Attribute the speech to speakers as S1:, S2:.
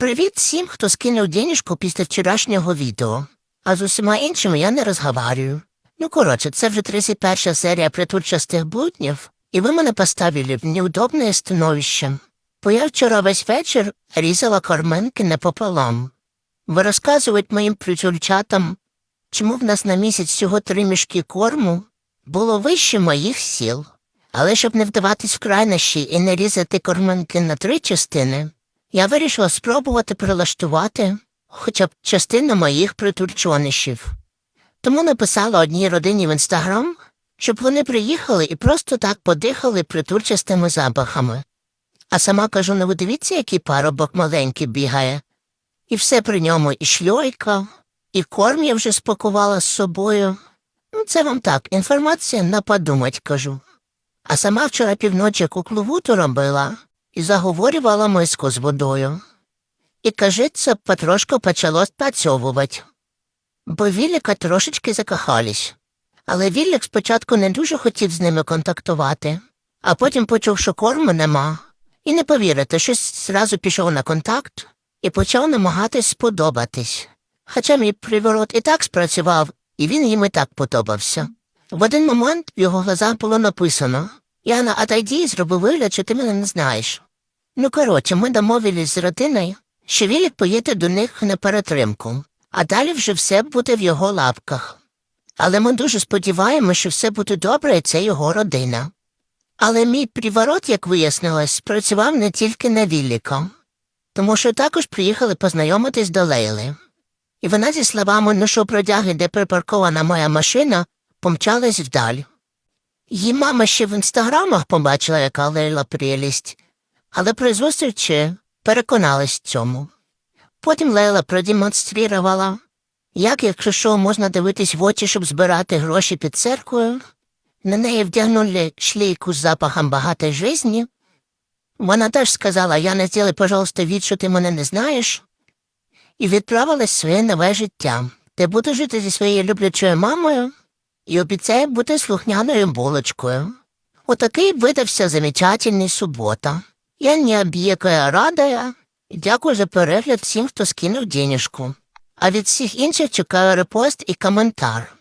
S1: Привіт всім, хто скинув денежку після вчорашнього відео. А з усіма іншими я не розговарюю. Ну, коротше, це вже 31 серія притурчастих буднів, і ви мене поставили в неудобне становище. Бо я вчора весь вечір різала корминки напополам. Ви розказують моїм притульчатам, чому в нас на місяць всього три мішки корму було вище моїх сіл. Але щоб не вдаватись в крайнощі і не різати корминки на три частини, я вирішила спробувати прилаштувати хоча б частину моїх притурчонишів. Тому написала одній родині в інстаграм, щоб вони приїхали і просто так подихали притурчастими запахами. А сама кажу, ну ви дивіться, який парубок маленький бігає. І все при ньому і шльойка, і корм я вже спакувала з собою. Ну, це вам так, інформація на подумать, кажу. А сама вчора півночі кукловуту робила і заговорювала миску з водою. І, кажеться, потрошку почало спрацьовувати. Бо Вілліка трошечки закохались. Але Віллік спочатку не дуже хотів з ними контактувати, а потім почув, що корму нема. І не повірите, щось зразу пішов на контакт і почав намагатись сподобатись. Хоча мій приворот і так спрацював, і він їм і так подобався. В один момент в його глазах було написано Яна, отойди і зроби вигляд, що ти мене не знаєш. Ну, коротше, ми домовились з родиною, що Вілік поїде до них на перетримку, а далі вже все буде в його лапках. Але ми дуже сподіваємося, що все буде добре, і це його родина. Але мій приворот, як вияснилось, спрацював не тільки на Вілліка, тому що також приїхали познайомитись до Лейли. І вона зі словами «Ну що, продяги, де припаркована моя машина, помчалась вдаль. Її мама ще в інстаграмах побачила, яка Лейла прелість, але при зустрічі переконалась цьому. Потім Лейла продемонструвала, як, якщо що, можна дивитись в очі, щоб збирати гроші під церквою. На неї вдягнули шлейку з запахом багатої житті. Вона теж сказала, я не зроби, пожалуйста, від, що ти мене не знаєш, і відправилась своє нове життя. Ти будеш жити зі своєю люблячою мамою і обіцяє бути слухняною булочкою. Отакий видався замечательний субота. Я необ'єкая радая і дякую за перегляд всім, хто скинув денежку. А від всіх інших чекаю репост і коментар.